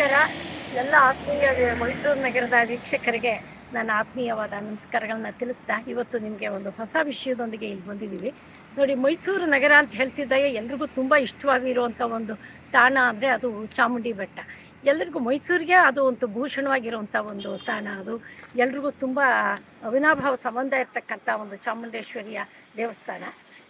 ನಮಸ್ಕಾರ. ಎಲ್ಲ ಆತ್ಮೀಯ ಮೈಸೂರು ನಗರದ ವೀಕ್ಷಕರಿಗೆ ನನ್ನ ಆತ್ಮೀಯವಾದ ನಮಸ್ಕಾರಗಳನ್ನ ತಿಳಿಸ್ತಾ ಇವತ್ತು ನಿಮಗೆ ಒಂದು ಹೊಸ ವಿಷಯದೊಂದಿಗೆ ಇಲ್ಲಿ ಬಂದಿದ್ದೀವಿ. ನೋಡಿ, ಮೈಸೂರು ನಗರ ಅಂತ ಹೇಳ್ತಿದ್ದಾಗ ಎಲ್ರಿಗೂ ತುಂಬ ಇಷ್ಟವಾಗಿರುವಂಥ ಒಂದು ತಾಣ ಅಂದರೆ ಅದು ಚಾಮುಂಡಿ ಬೆಟ್ಟ. ಎಲ್ರಿಗೂ ಮೈಸೂರಿಗೆ ಅದು ಒಂದು ಭೂಷಣವಾಗಿರುವಂಥ ಒಂದು ತಾಣ ಅದು. ಎಲ್ರಿಗೂ ತುಂಬ ಅವಿನಾಭಾವ ಸಂಬಂಧ ಇರತಕ್ಕಂಥ ಒಂದು ಚಾಮುಂಡೇಶ್ವರಿಯ ದೇವಸ್ಥಾನ.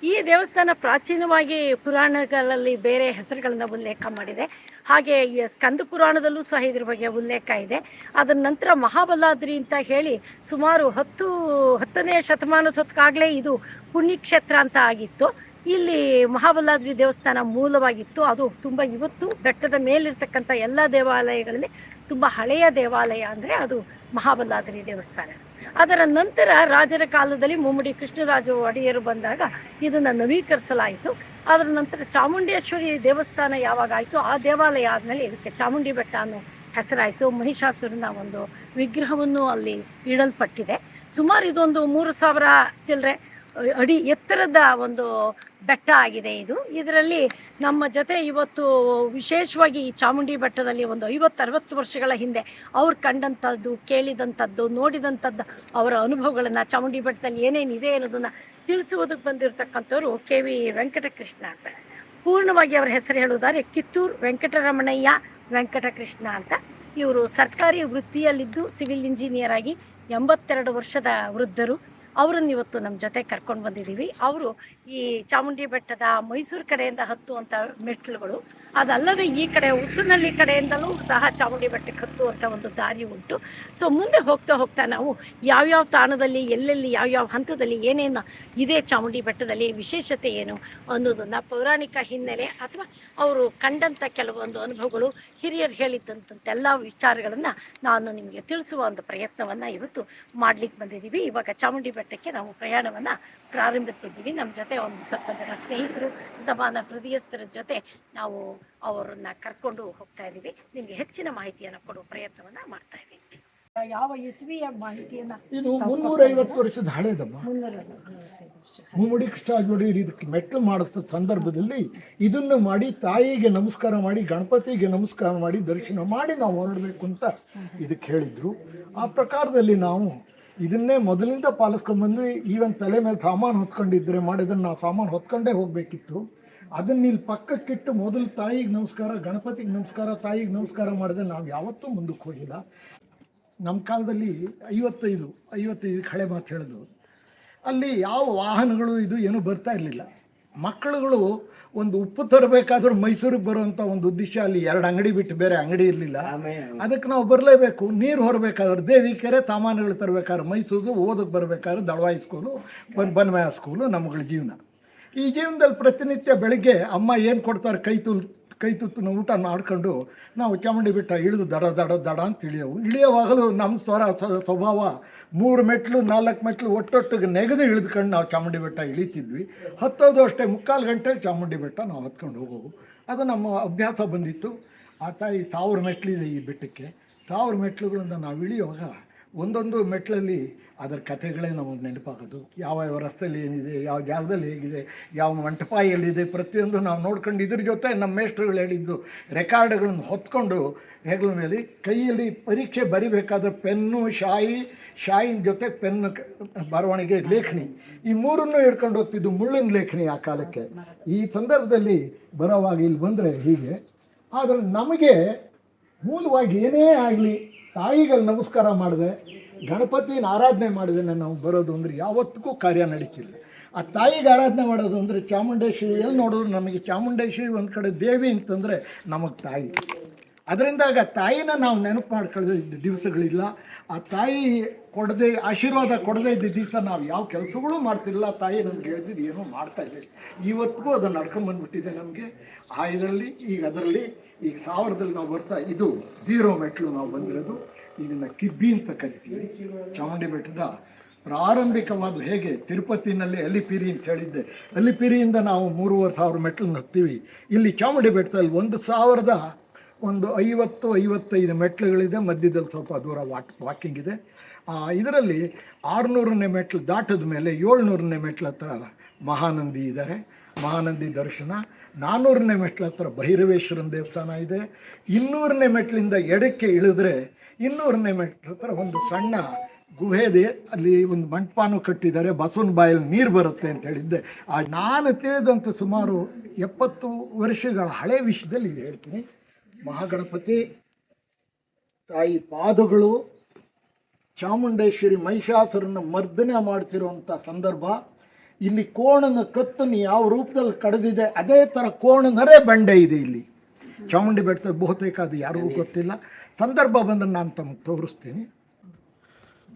ಈ ದೇವಸ್ಥಾನ ಪ್ರಾಚೀನವಾಗಿ ಪುರಾಣಗಳಲ್ಲಿ ಬೇರೆ ಹೆಸರುಗಳನ್ನು ಉಲ್ಲೇಖ ಮಾಡಿದೆ. ಹಾಗೆ ಸ್ಕಂದ ಪುರಾಣದಲ್ಲೂ ಸಹ ಇದ್ರ ಬಗ್ಗೆ ಉಲ್ಲೇಖ ಇದೆ. ಅದರ ನಂತರ ಮಹಾಬಲಾದ್ರಿ ಅಂತ ಹೇಳಿ ಸುಮಾರು ಹತ್ತು, ಹತ್ತನೇ ಶತಮಾನದ ಹೊತ್ತಿಗಾಗಲೇ ಇದು ಪುಣ್ಯಕ್ಷೇತ್ರ ಅಂತ ಆಗಿತ್ತು. ಇಲ್ಲಿ ಮಹಾಬಲಾದ್ರಿ ದೇವಸ್ಥಾನ ಮೂಲವಾಗಿತ್ತು. ಅದು ತುಂಬ ಇವತ್ತು ಬೆಟ್ಟದ ಮೇಲಿರ್ತಕ್ಕಂಥ ಎಲ್ಲ ದೇವಾಲಯಗಳಲ್ಲಿ ತುಂಬ ಹಳೆಯ ದೇವಾಲಯ ಅಂದರೆ ಅದು ಮಹಾಬಲಾದ್ರಿ ದೇವಸ್ಥಾನ. ಅದರ ನಂತರ ರಾಜರ ಕಾಲದಲ್ಲಿ ಮುಮ್ಮಡಿ ಕೃಷ್ಣರಾಜ ಒಡೆಯರು ಬಂದಾಗ ಇದನ್ನು ನವೀಕರಿಸಲಾಯಿತು. ಅದರ ನಂತರ ಚಾಮುಂಡೇಶ್ವರಿ ದೇವಸ್ಥಾನ ಯಾವಾಗ ಆಯಿತು ಆ ದೇವಾಲಯ ಆದಮೇಲೆ ಇದಕ್ಕೆ ಚಾಮುಂಡಿ ಬೆಟ್ಟ ಅನ್ನೋ ಹೆಸರಾಯಿತು. ಮಹಿಷಾಸುರನ ಒಂದು ವಿಗ್ರಹವನ್ನು ಅಲ್ಲಿ ಇಡಲ್ಪಟ್ಟಿದೆ. ಸುಮಾರು ಇದೊಂದು ಮೂರು ಸಾವಿರ ಚಿಲ್ಲರೆ ಅಡಿ ಎತ್ತರದ ಒಂದು ಬೆಟ್ಟ ಆಗಿದೆ ಇದು. ಇದರಲ್ಲಿ ನಮ್ಮ ಜೊತೆ ಇವತ್ತು ವಿಶೇಷವಾಗಿ ಈ ಚಾಮುಂಡಿ ಬೆಟ್ಟದಲ್ಲಿ ಒಂದು ಐವತ್ತು ಅರವತ್ತು ವರ್ಷಗಳ ಹಿಂದೆ ಅವ್ರು ಕಂಡಂಥದ್ದು, ಕೇಳಿದಂಥದ್ದು, ನೋಡಿದಂಥದ್ದು, ಅವರ ಅನುಭವಗಳನ್ನು, ಚಾಮುಂಡಿ ಬೆಟ್ಟದಲ್ಲಿ ಏನೇನಿದೆ ಅನ್ನೋದನ್ನು ತಿಳಿಸುವುದಕ್ಕೆ ಬಂದಿರತಕ್ಕಂಥವ್ರು ಕೆ ವಿ ವೆಂಕಟಕೃಷ್ಣ ಅಂತ. ಪೂರ್ಣವಾಗಿ ಅವರ ಹೆಸರು ಹೇಳುವುದಾದ್ರೆ ಕಿತ್ತೂರು ವೆಂಕಟರಮಣಯ್ಯ ವೆಂಕಟಕೃಷ್ಣ ಅಂತ. ಇವರು ಸರ್ಕಾರಿ ವೃತ್ತಿಯಲ್ಲಿದ್ದು ಸಿವಿಲ್ ಇಂಜಿನಿಯರ್ ಆಗಿ ಎಂಬತ್ತೆರಡು ವರ್ಷದ ವೃದ್ಧರು. ಅವರನ್ನು ಇವತ್ತು ನಮ್ಮ ಜೊತೆ ಕರ್ಕೊಂಡು ಬಂದಿದ್ದೀವಿ. ಅವರು ಈ ಚಾಮುಂಡಿ ಬೆಟ್ಟದ ಮೈಸೂರು ಕಡೆಯಿಂದ ಹತ್ತುವಂಥ ಮೆಟ್ಲುಗಳು ಅದಲ್ಲದೆ ಈ ಕಡೆ ಉತ್ತನಹಳ್ಳಿ ಕಡೆಯಿಂದಲೂ ಸಹ ಚಾಮುಂಡಿ ಬೆಟ್ಟಕ್ಕೆ ಹತ್ತುವಂಥ ಒಂದು ದಾರಿ ಉಂಟು. ಸೊ ಮುಂದೆ ಹೋಗ್ತಾ ಹೋಗ್ತಾ ನಾವು ಯಾವ್ಯಾವ ತಾಣದಲ್ಲಿ, ಎಲ್ಲೆಲ್ಲಿ ಯಾವ್ಯಾವ ಹಂತದಲ್ಲಿ ಏನೇನು ಇದೆ ಚಾಮುಂಡಿ ಬೆಟ್ಟದಲ್ಲಿ, ವಿಶೇಷತೆ ಏನು ಅನ್ನೋದನ್ನು ಪೌರಾಣಿಕ ಹಿನ್ನೆಲೆ ಅಥವಾ ಅವರು ಕಂಡಂಥ ಕೆಲವೊಂದು ಅನುಭವಗಳು ಹಿರಿಯರು ಹೇಳಿದ್ದಂತೆಲ್ಲ ವಿಚಾರಗಳನ್ನು ನಾನು ನಿಮಗೆ ತಿಳಿಸುವ ಒಂದು ಪ್ರಯತ್ನವನ್ನು ಇವತ್ತು ಮಾಡ್ಲಿಕ್ಕೆ ಬಂದಿದ್ದೀವಿ ಇವಾಗ ಚಾಮುಂಡಿ ಬೆಟ್ಟಕ್ಕೆ ನಾವು ಪ್ರಯಾಣವನ್ನು ಪ್ರಾರಂಭಿಸಿದ್ದೀವಿ. ನಮ್ಮ ಜೊತೆ ಒಂದು ಸ್ವಲ್ಪ ಜನ ಸ್ನೇಹಿತರು ಸಮಾನ ಹೃದಯಸ್ಥರ ಜೊತೆ ನಾವು ಅವರನ್ನ ಕರ್ಕೊಂಡು ಹೋಗ್ತಾ ಇದ್ದೀವಿ ನಿಮಗೆ ಹೆಚ್ಚಿನ ಮಾಹಿತಿಯನ್ನು ಕೊಡುವ ಪ್ರಯತ್ನವನ್ನು ಮಾಡ್ತಾ ಇದ್ದೀವಿ ಯಾವ ಇಸ್ವಿಯ ಮಾಹಿತಿಯನ್ನು ಇದು ಮುನ್ನೂರ ಐವತ್ತು ವರ್ಷದ ಹಳೇದಮ್ಮ. ಮುಮ್ಮಡಿ ಕೃಷ್ಣಾಜೋಡಿ ಇದಕ್ಕೆ ಮೆಟ್ಟಲು ಮಾಡಿಸಿದ ಸಂದರ್ಭದಲ್ಲಿ ಇದನ್ನು ಮಾಡಿ, ತಾಯಿಗೆ ನಮಸ್ಕಾರ ಮಾಡಿ, ಗಣಪತಿಗೆ ನಮಸ್ಕಾರ ಮಾಡಿ, ದರ್ಶನ ಮಾಡಿ ನಾವು ಹೊರಡಬೇಕು ಅಂತ ಇದಕ್ಕೆ ಹೇಳಿದ್ರು. ಆ ಪ್ರಕಾರದಲ್ಲಿ ನಾವು ಇದನ್ನೇ ಮೊದಲಿಂದ ಪಾಲಿಸ್ಕೊಂಡ್ಬಂದ್ವಿ ಈವನ್ ತಲೆ ಮೇಲೆ ಸಾಮಾನು ಹೊತ್ಕೊಂಡಿದ್ರೆ ಮಾಡಿದ್ರೆ ನಾವು ಸಾಮಾನು ಹೊತ್ಕೊಂಡೇ ಹೋಗಬೇಕಿತ್ತು. ಅದನ್ನ ಇಲ್ಲಿ ಪಕ್ಕಕ್ಕಿಟ್ಟು ಮೊದಲು ತಾಯಿಗೆ ನಮಸ್ಕಾರ, ಗಣಪತಿಗೆ ನಮಸ್ಕಾರ, ತಾಯಿಗೆ ನಮಸ್ಕಾರ ಮಾಡಿದ್ರೆ ನಾವು ಯಾವತ್ತೂ ಮುಂದಕ್ಕೆ ಹೋಗಿಲ್ಲ. ನಮ್ಮ ಕಾಲದಲ್ಲಿ ಐವತ್ತೈದು ಐವತ್ತೈದು ಹಳೆ ಮಾತು ಹೇಳೋದು. ಅಲ್ಲಿ ಯಾವ ವಾಹನಗಳು ಇದು ಏನೂ ಬರ್ತಾ ಇರಲಿಲ್ಲ. ಮಕ್ಕಳುಗಳು ಒಂದು ಉಪ್ಪು ತರಬೇಕಾದ್ರೂ ಮೈಸೂರಿಗೆ ಬರುವಂಥ ಒಂದು ಉದ್ದೇಶ ಅಲ್ಲಿ ಎರಡು ಅಂಗಡಿ ಬಿಟ್ಟು ಬೇರೆ ಅಂಗಡಿ ಇರಲಿಲ್ಲ. ಅದಕ್ಕೆ ನಾವು ಬರಲೇಬೇಕು. ನೀರು ಹೊರಬೇಕಾದ್ರೆ ದೇವಿ ಕೆರೆ ಸಾಮಾನುಗಳು ತರಬೇಕಾದ್ರೆ ಮೈಸೂರು ಓದಕ್ಕೆ ಬರಬೇಕಾದ್ರೆ ದಳವಾಯಿ ಸ್ಕೂಲು ಬನ್ ಬನ್ಮಯ ಸ್ಕೂಲು ನಮ್ಮಗಳ ಜೀವನ. ಈ ಜೀವನದಲ್ಲಿ ಪ್ರತಿನಿತ್ಯ ಬೆಳಗ್ಗೆ ಅಮ್ಮ ಏನು ಕೊಡ್ತಾರೆ ಕೈ ತುಲ್ ಕೈ ತುತ್ತಿನ ಊಟ ಮಾಡ್ಕೊಂಡು ನಾವು ಚಾಮುಂಡಿ ಬೆಟ್ಟ ಇಳಿದು ದಡ ದಡ ದಡ ಅಂತ ಇಳಿಯೋವು. ಇಳಿಯೋವಾಗಲೂ ನಮ್ಮ ಸ್ವರ ಸ್ವ- ಸ್ವಭಾವ ಮೂರು ಮೆಟ್ಲು, ನಾಲ್ಕು ಮೆಟ್ಲು ಒಟ್ಟೊಟ್ಟಿಗೆ ನೆಗೆದು ಇಳಿದುಕೊಂಡು ನಾವು ಚಾಮುಂಡಿ ಬೆಟ್ಟ ಇಳಿತಿದ್ವಿ. ಹತ್ತೋದು ಅಷ್ಟೇ, ಮುಕ್ಕಾಲು ಗಂಟೆ ಚಾಮುಂಡಿ ಬೆಟ್ಟ ನಾವು ಹತ್ಕೊಂಡು ಹೋಗೋವು. ಅದು ನಮ್ಮ ಅಭ್ಯಾಸ ಬಂದಿತ್ತು. ಆ ತಾಯಿ ತಾವ್ರ ಮೆಟ್ಲಿದೆ ಈ ಬೆಟ್ಟಕ್ಕೆ. ತಾವ್ರ ಮೆಟ್ಲುಗಳಿಂದ ನಾವು ಇಳಿಯುವಾಗ ಒಂದೊಂದು ಮೆಟ್ಲಲ್ಲಿ ಅದರ ಕಥೆಗಳೇ ನಮಗೆ ನೆನಪಾಗೋದು. ಯಾವ ಯಾವ ರಸ್ತೆಯಲ್ಲಿ ಏನಿದೆ, ಯಾವ ಜಾಗದಲ್ಲಿ ಹೇಗಿದೆ, ಯಾವ ಮಂಟಪ ಎಲ್ಲಿದೆ ಪ್ರತಿಯೊಂದು ನಾವು ನೋಡ್ಕೊಂಡು ಇದ್ರ ಜೊತೆ ನಮ್ಮ ಮೇಷ್ಟ್ರುಗಳು ಹೇಳಿದ್ದು ರೆಕಾರ್ಡ್ಗಳನ್ನು ಹೊತ್ಕೊಂಡು ಹೆಗಲ ಮೇಲೆ ಕೈಯಲ್ಲಿ ಪರೀಕ್ಷೆ ಬರಿಬೇಕಾದ್ರೆ ಪೆನ್ನು, ಶಾಯಿ, ಶಾಯಿನ ಜೊತೆ ಪೆನ್ನು ಬರವಣಿಗೆ, ಲೇಖನಿ. ಈ ಮೂರನ್ನು ಹಿಡ್ಕೊಂಡು ಹೋಗ್ತಿದ್ದು ಮುಳ್ಳಿನ ಲೇಖನಿ ಆ ಕಾಲಕ್ಕೆ. ಈ ಸಂದರ್ಭದಲ್ಲಿ ಬರೋವಾಗ ಇಲ್ಲಿ ಬಂದರೆ ಹೀಗೆ. ಆದರೆ ನಮಗೆ ಮೂಲವಾಗಿ ಏನೇ ಆಗಲಿ ತಾಯಿಗಳು ನಮಸ್ಕಾರ ಮಾಡಿದೆ, ಗಣಪತಿನ ಆರಾಧನೆ ಮಾಡಿದೆ ನಾವು ಬರೋದು ಅಂದರೆ ಯಾವತ್ತಿಗೂ ಕಾರ್ಯ ನಡೀತಿಲ್ಲ. ಆ ತಾಯಿಗೆ ಆರಾಧನೆ ಮಾಡೋದು ಅಂದರೆ ಚಾಮುಂಡೇಶ್ವರಿ ಎಲ್ಲಿ ನೋಡಿದ್ರು ನಮಗೆ ಚಾಮುಂಡೇಶ್ವರಿ ಒಂದು ಕಡೆ ದೇವಿ ಅಂತಂದರೆ ನಮಗೆ ತಾಯಿ. ಅದರಿಂದಾಗ ತಾಯಿನ ನಾವು ನೆನಪು ಮಾಡ್ಕೊಳ್ಳೋ ದಿವಸಗಳಿಲ್ಲ. ಆ ತಾಯಿ ಕೊಡದೆ, ಆಶೀರ್ವಾದ ಕೊಡದೇ ಇದ್ದ ದಿವಸ ನಾವು ಯಾವ ಕೆಲಸಗಳು ಮಾಡ್ತಿಲ್ಲ. ತಾಯಿ ನಮ್ಗೆ ಹೇಳ್ದಿದ್ದು ಏನೂ ಮಾಡ್ತಾ ಇದ್ದೀವಿ ಇವತ್ತಿಗೂ ಅದು ನಡ್ಕೊಂಬಂದ್ಬಿಟ್ಟಿದೆ ನಮಗೆ. ಆ ಇದರಲ್ಲಿ, ಈಗ ಅದರಲ್ಲಿ ಈಗ ಸಾವಿರದಲ್ಲಿ ನಾವು ಬರ್ತಾ, ಇದು ಜೀರೋ ಮೆಟ್ಲು ನಾವು ಬಂದಿರೋದು. ಇದನ್ನು ಕಿಬ್ಬಿ ಅಂತ ಕರಿತೀವಿ. ಚಾಮುಂಡಿ ಬೆಟ್ಟದ ಪ್ರಾರಂಭಿಕವಾದ ಹೇಗೆ ತಿರುಪತಿನಲ್ಲಿ ಅಲಿಪಿರಿ ಅಂತ ಹೇಳಿದ್ದೆ. ಅಲಿಪಿರಿಯಿಂದ ನಾವು ಮೂರುವರೆ ಸಾವಿರ ಮೆಟ್ಲನ್ನು ಹತ್ತೀವಿ. ಇಲ್ಲಿ ಚಾಮುಂಡಿ ಬೆಟ್ಟದಲ್ಲಿ ಒಂದು ಸಾವಿರದ ಒಂದು ಐವತ್ತು, ಐವತ್ತೈದು ಮೆಟ್ಲುಗಳಿದೆ. ಮಧ್ಯದಲ್ಲಿ ಸ್ವಲ್ಪ ದೂರ ವಾಕ್, ವಾಕಿಂಗ್ ಇದೆ. ಇದರಲ್ಲಿ ಆರುನೂರನೇ ಮೆಟ್ಲು ದಾಟದ ಮೇಲೆ ಏಳ್ನೂರನೇ ಮೆಟ್ಲ ಹತ್ರ ಮಹಾನಂದಿ ಇದ್ದಾರೆ. ಮಹಾನಂದಿ ದರ್ಶನ. ನಾನ್ನೂರನೇ ಮೆಟ್ಲ ಹತ್ರ ಭೈರವೇಶ್ವರನ ದೇವಸ್ಥಾನ ಇದೆ. ಇನ್ನೂರನೇ ಮೆಟ್ಲಿಂದ ಎಡಕ್ಕೆ ಇಳಿದ್ರೆ ಇನ್ನೂರನೇ ಮೆಟ್ಲ ಹತ್ರ ಒಂದು ಸಣ್ಣ ಗುಹೆ ಅಲ್ಲಿ ಒಂದು ಮಂಟಪಾನು ಕಟ್ಟಿದ್ದಾರೆ. ಬಸವನ ಬಾಯಲ್ಲಿ ನೀರು ಬರುತ್ತೆ ಅಂತ ಹೇಳಿದ್ದೆ. ಆ ನಾನು ತಿಳಿದಂಥ ಸುಮಾರು ಎಪ್ಪತ್ತು ವರ್ಷಗಳ ಹಳೆ ವಿಷಯದಲ್ಲಿ ಹೇಳ್ತೀನಿ. ಮಹಾಗಣಪತಿ, ತಾಯಿ ಪಾದಗಳು, ಚಾಮುಂಡೇಶ್ವರಿ ಮಹಿಷಾಸುರನ ಮರ್ದನೆ ಮಾಡ್ತಿರುವಂಥ ಸಂದರ್ಭ. ಇಲ್ಲಿ ಕೋಣನ ಕತ್ತನ್ನು ಯಾವ ರೂಪದಲ್ಲಿ ಕಡಿದಿದೆ ಅದೇ ಥರ ಕೋಣನರೇ ಬಂಡೆ ಇದೆ ಇಲ್ಲಿ. ಚಾಮುಂಡಿ ಬೆಟ್ಟದ ಬಹುತೇಕ ಅದು ಯಾರಿಗೂ ಗೊತ್ತಿಲ್ಲ. ಸಂದರ್ಭ ಬಂದರೆ ನಾನು ತಮಗೆ ತೋರಿಸ್ತೀನಿ.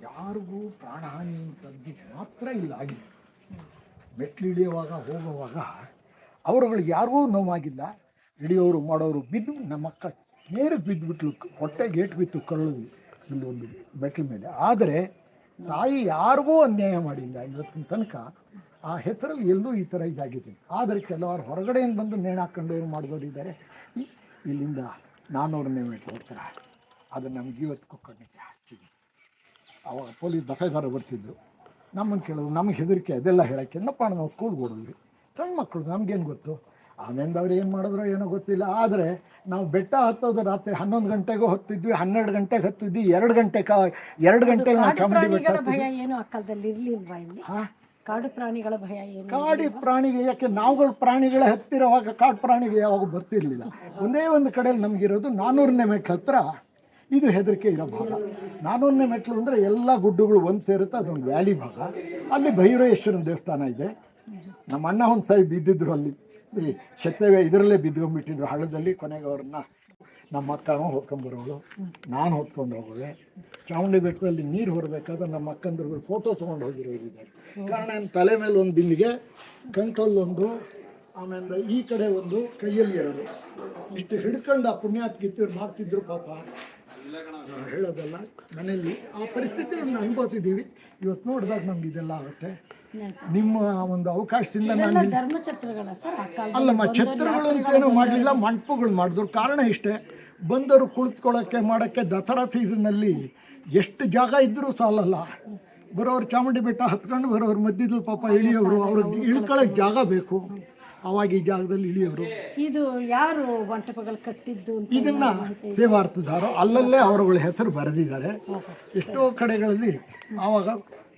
ಯಾರಿಗೂ ಪ್ರಾಣಹಾನಿ ಅಂತದ್ದು ಮಾತ್ರ ಇಲ್ಲ ಆಗಿದೆ ಮೆಟ್ಲು ಇಳಿಯುವಾಗ ಹೋಗುವಾಗ ಅವರುಗಳಿಗೆ ಯಾರಿಗೂ ನೋವಾಗಿಲ್ಲ. ಇಳಿಯೋರು ಮಾಡೋರು ಬಿದ್ದು ನಮ್ಮ ಅಕ್ಕ ನೇರು ಬಿದ್ದುಬಿಟ್ಲು ಹೊಟ್ಟೆ ಗೇಟ್ ಬಿತ್ತು ಕರಳು ಒಂದು ಮೆಟ್ಲ ಮೇಲೆ. ಆದರೆ ತಾಯಿ ಯಾರಿಗೂ ಅನ್ಯಾಯ ಮಾಡಿಲ್ಲ. ಇವತ್ತಿನ ತನಕ ಆ ಹೆಸರಲ್ಲಿ ಎಲ್ಲೂ ಈ ಥರ ಇದಾಗಿದೆ ಆದರೆ ಕೆಲವರು ಹೊರಗಡೆಯಿಂದ ಬಂದು ನೇಣು ಹಾಕ್ಕೊಂಡವ್ರು ಮಾಡಿದವರು ಇದ್ದಾರೆ? ಇಲ್ಲಿಂದ ನಾನ್ನೂರನೇ ಮೆಟ್ಲು ಹತ್ರ. ಅದು ನಮ್ಗೆ ಇವತ್ತು ಕಣ್ಣಿಗೆ ಹಚ್ಚಿದೆ ಅವಾಗ ಪೊಲೀಸ್ ದಫೆದಾರ ಬರ್ತಿದ್ರು. ನಮ್ಮನ್ನು ಕೇಳೋದು ನಮಗೆ ಹೆದರಿಕೆ ಅದೆಲ್ಲ ಹೇಳೋಕ್ಕೆ. ಏನಪ್ಪ ನಾವು ಸ್ಕೂಲ್ಗೆ ಓಡಿದ್ವಿ ಸಣ್ಣ ಮಕ್ಕಳು ನಮಗೇನು ಗೊತ್ತು? ಆಮೇಲೆ ಅವ್ರು ಏನು ಮಾಡಿದ್ರು ಏನೋ ಗೊತ್ತಿಲ್ಲ. ಆದರೆ ನಾವು ಬೆಟ್ಟ ಹತ್ತೋದು ರಾತ್ರಿ ಹನ್ನೊಂದು ಗಂಟೆಗೂ ಹತ್ತಿದ್ವಿ ಹನ್ನೆರಡು ಗಂಟೆಗೆ ಹತ್ತಿದ್ವಿ ಎರಡು ಗಂಟೆ ಕಾ ಎರಡು ಗಂಟೆಗೆ ನಾವು ಚಾಮುಂಡಿ ಬೆಟ್ಟ ಏನು ಹಾಂ? ಕಾಡು ಪ್ರಾಣಿಗಳ ಭಯ ಏನು ಕಾಡಿ ಪ್ರಾಣಿಗೆ ಯಾಕೆ ನಾವುಗಳು ಪ್ರಾಣಿಗಳ ಹತ್ತಿರವಾಗ ಕಾಡು ಪ್ರಾಣಿಗೆ ಯಾವಾಗ ಬರ್ತಿರ್ಲಿಲ್ಲ? ಒಂದೇ ಒಂದು ಕಡೆಯಲ್ಲಿ ನಮಗಿರೋದು ನಾನ್ನೂರನೇ ಮೆಟ್ಲು ಹತ್ರ ಇದು ಹೆದರಿಕೆ ಇರೋ ಭಾಗ. ನಾನೂರನೇ ಮೆಟ್ಲು ಅಂದರೆ ಎಲ್ಲ ಗುಡ್ಡಗಳು ಒಂದು ಸೇರುತ್ತೆ ಅದೊಂದು ವ್ಯಾಲಿ ಭಾಗ. ಅಲ್ಲಿ ಭೈರವೇಶ್ವರನ ದೇವಸ್ಥಾನ ಇದೆ. ನಮ್ಮ ಅಣ್ಣ ಒಂದು ಸಾರಿ ಬಿದ್ದಿದ್ರು ಅಲ್ಲಿ. ಈ ಶೆತ್ತವೆ ಇದರಲ್ಲೇ ಬಿದ್ಕೊಂಡ್ಬಿಟ್ಟಿದ್ರು ಹಳ್ಳದಲ್ಲಿ ಕೊನೆಗೆ ಅವ್ರನ್ನ ನಮ್ಮ ಅಕ್ಕನೂ ಹೊತ್ಕೊಂಡ್ಬರೋಳು ನಾನು ಹೊತ್ಕೊಂಡು ಹೋಗುವೆ ಚಾಮುಂಡಿ ಬೆಟ್ಟದಲ್ಲಿ ನೀರು ಹೊರಬೇಕಾದ್ರೆ ನಮ್ಮ ಅಕ್ಕಂದ್ರಿಗೆ ಫೋಟೋ ತೊಗೊಂಡು ಹೋಗಿರೋರು ಇದ್ದಾರೆ ಕಾರಣ ನನ್ನ ತಲೆ ಮೇಲೆ ಒಂದು ಬಿಂದಿಗೆ ಕಂಟಲ್ಲೊಂದು ಆಮೇಲೆ ಈ ಕಡೆ ಒಂದು ಕೈಯಲ್ಲಿ ಎರಡು. ಇಷ್ಟು ಹಿಡ್ಕೊಂಡು ಆ ಪುಣ್ಯಾತ್ಗಿತ್ತಿರು ಮಾಡ್ತಿದ್ರು ಪಾಪ. ಹೇಳೋದಲ್ಲ ಮನೆಯಲ್ಲಿ ಆ ಪರಿಸ್ಥಿತಿಯನ್ನು ಅನುಭವಿಸಿದ್ದೀವಿ. ಇವತ್ತು ನೋಡಿದಾಗ ನಮ್ಗೆ ಇದೆಲ್ಲ ಆಗುತ್ತೆ. ನಿಮ್ಮ ಒಂದು ಅವಕಾಶದಿಂದ ನಾನು ಅಲ್ಲಮ್ಮ ಛತ್ರಗಳು ಅಂತೇನೂ ಮಾಡಲಿಲ್ಲ ಮಂಟಪಗಳು ಮಾಡಿದ್ರು ಕಾರಣ ಇಷ್ಟೇ ಬಂದರು ಕುಳಿತುಕೊಳ್ಳೋಕ್ಕೆ ಮಾಡೋಕ್ಕೆ ದಸರಾಥ ಇದನ್ನಲ್ಲಿ ಎಷ್ಟು ಜಾಗ ಇದ್ದರೂ ಸಾಲಲ್ಲ. ಬರೋರು ಚಾಮುಂಡಿ ಬೆಟ್ಟ ಹತ್ಕೊಂಡು ಬರೋರು ಮಧ್ಯದಲ್ಲಿ ಪಾಪ ಇಳಿಯೋರು ಅವ್ರಿಗೆ ಇಳ್ಕೊಳ್ಳೋಕೆ ಜಾಗ ಬೇಕು. ಅವಾಗ ಈ ಜಾಗದಲ್ಲಿ ಇಳಿಯೋರು. ಇದು ಯಾರು ಮಂಟಪಗಳು ಕಟ್ಟಿದ್ದು ಇದನ್ನ ಸೇವಾರ್ಥದಾರು ಅಲ್ಲಲ್ಲೇ ಅವರುಗಳ ಹೆಸರು ಬರೆದಿದ್ದಾರೆ. ಎಷ್ಟೋ ಕಡೆಗಳಲ್ಲಿ ಆವಾಗ